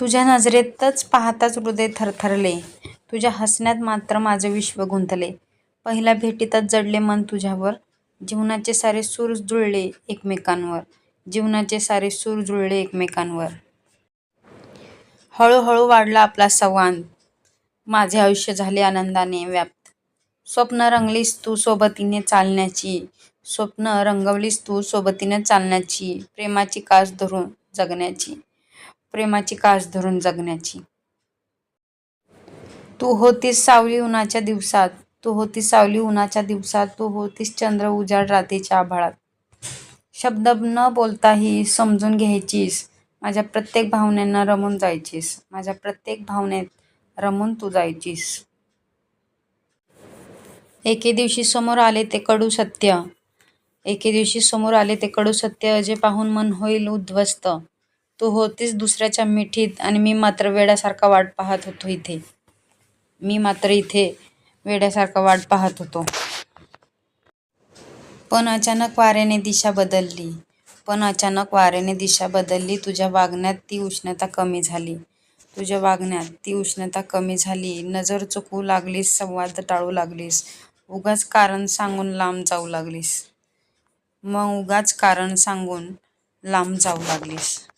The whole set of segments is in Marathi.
तुझ्या नजरेतच पाहताच हृदय थरथरले. तुझ्या हसण्यात मात्र माझं विश्व गुंतले. पहिल्या भेटीतच जडले मन तुझ्यावर. जीवनाचे सारे सूर जुळले एकमेकांवर. जीवनाचे सारे सूर जुळले एकमेकांवर. हळूहळू वाढला आपला संवाद. माझे आयुष्य झाले आनंदाने व्याप्त. स्वप्न रंगलीस तू सोबतीने चालण्याची. स्वप्न रंगवलीस तू सोबतीने चालण्याची. प्रेमाची कास धरून जगण्याची. प्रेमाची कास धरून जगण्याची. तू होतीस सावली उन्हाच्या दिवसात तू होतीस सावली उन्हाच्या दिवसात तू होतीस चंद्र उजाड रात्रीच्या आभाळात. शब्द न बोलताही समजून घ्यायचीस माझ्या प्रत्येक भावनेनं रमून जायचीस माझ्या प्रत्येक भावनेत रमून तू जायचीस. एके दिवशी समोर आले ते कडू सत्य एके दिवशी समोर आले ते कडू सत्य जे पाहून मन होईल उद्ध्वस्त. तू होतीस दुसऱ्याच्या मिठीत आणि मी मात्र वेड्यासारखा वाट पाहत होतो इथे. मी मात्र इथे वेड्यासारखा वाट पाहत होतो. पण अचानक वाऱ्याने दिशा बदलली. पण अचानक वाऱ्याने दिशा बदलली. तुझ्या वागण्यात ती उष्णता कमी झाली. तुझ्या वागण्यात ती उष्णता कमी झाली. नजर चुकवू लागलीस संवाद टाळू लागलीस. उगाच कारण सांगून लांब जाऊ लागलीस. मग उगाच कारण सांगून लांब जाऊ लागलीस.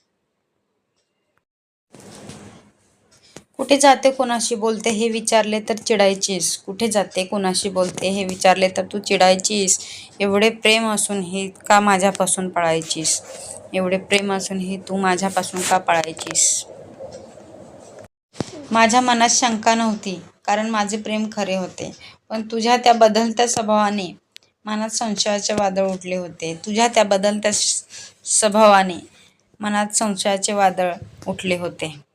कुठे जाते कोणाशी बोलते हे विचारले तर चिडायचीस. कुठे जाते कोणाशी बोलते हे विचारले तर तू चिडायचीस. एवढे प्रेम असून हे का माझ्यापासून पळायचीस? एवढे प्रेम असून हे तू माझ्यापासून का पळायचीस? माझ्या मनात शंका नव्हती कारण माझे प्रेम खरे होते. पण तुझ्या त्या बदलत्या स्वभावाने मनात संशयाचे वादळ उठले होते. तुझ्या त्या बदलत्या स्वभावाने मनात संशयाचे वादळ उठले होते.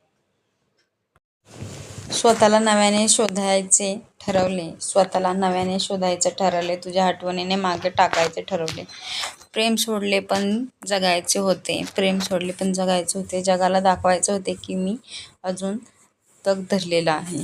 स्वतःला नव्याने शोधायचे ठरवले. स्वतःला नव्याने शोधायचं ठरवले. तुझ्या आठवणीने मागे टाकायचे ठरवले. प्रेम सोडले पण जगायचे होते. प्रेम सोडले पण जगायचे होते. जगाला दाखवायचे होते की मी अजून तग धरलेला आहे.